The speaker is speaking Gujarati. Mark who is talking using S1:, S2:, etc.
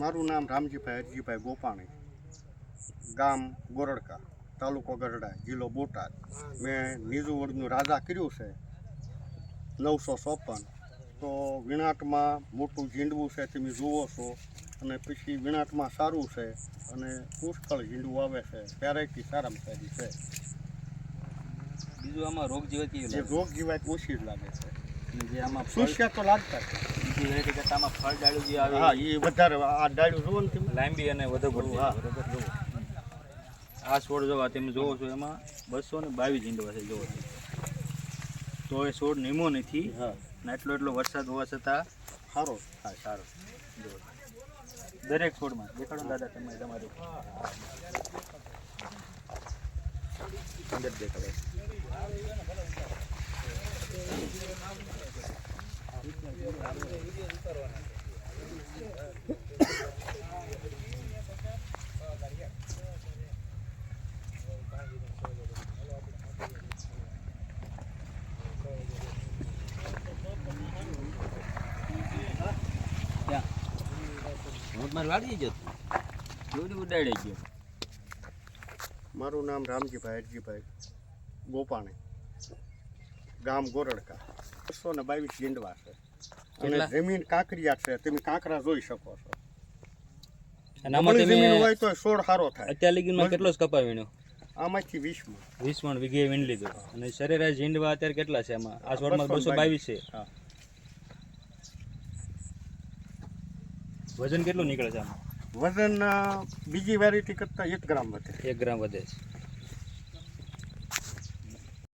S1: મારું નામ રામજીભાઈ હરજીભાઈ ગોપાણી. ગામ ગોરડકા તાલુકો ગઢડા જિલ્લો બોટાદ. મેં નીજુ રાજા કર્યું છે નવસો ચોપન. તો વિણાટમાં મોટું ઝીંડવું છે તમે જુઓ છો. અને પછી વિણાટમાં સારું છે અને પુષ્કળ ઝીંડવું આવે છે. વેરાયટી સારામાં સારી છે.
S2: બીજું આમાં રોગ જેવા કેવી
S1: રોગ જીવાય ઓછી જ લાગે છે.
S2: જે આમાં
S1: સુસ્યા તો લાગતા છે
S2: વેરાયટી કરતાં આમાં ફળ ડાળું જે આવે.
S1: હા એ વધારે આ ડાળ્યું જુઓ ને તમે.
S2: લાંબી અને વધુ પડતી.
S1: હા.
S2: બરોબર જુઓ. આ છોડ જોવા તમે જોવો છો એમાં બસો ને બાવીસ ઈંડવા છે જોવો છો. તો એ છોડ નીમો નથી.
S1: હા.
S2: એટલો એટલો વરસાદ હોવા છતાં
S1: સારો
S2: હા સારો. જુઓ. દરેક છોડમાં. દેખાડો દાદા તમે તમારું. અંદર દેખાડો. મારે વાળી જતું? કેવડી ઉડાડી ગયો
S1: મારું નામ રામજીભાઈ હરજીભાઈ ગોપાણી. ગામ ગોરડકા. બસો ને બાવીસ ઝીંડવા છે. અને જમીન કાંકરિયા છે. તમે કાંકરા જોઈ શકો છો. જમીન હોય તો છોડ સારો થાય.
S2: અત્યાર કેટલો જ કપા વીણ્યો
S1: આમાંથી વીસમાં
S2: વીસ મણ વીઘે વીણ લીધો. અને સરેરાશ ઝીંડવા અત્યારે કેટલા છે આમાં? આ સોળમાં બસો બાવીસ છે. વજન કેટલું નીકળે છે આમાં?
S1: વજન બીજી વેરાયટી કરતાં એક ગ્રામ વધે.
S2: એક ગ્રામ વધે છે.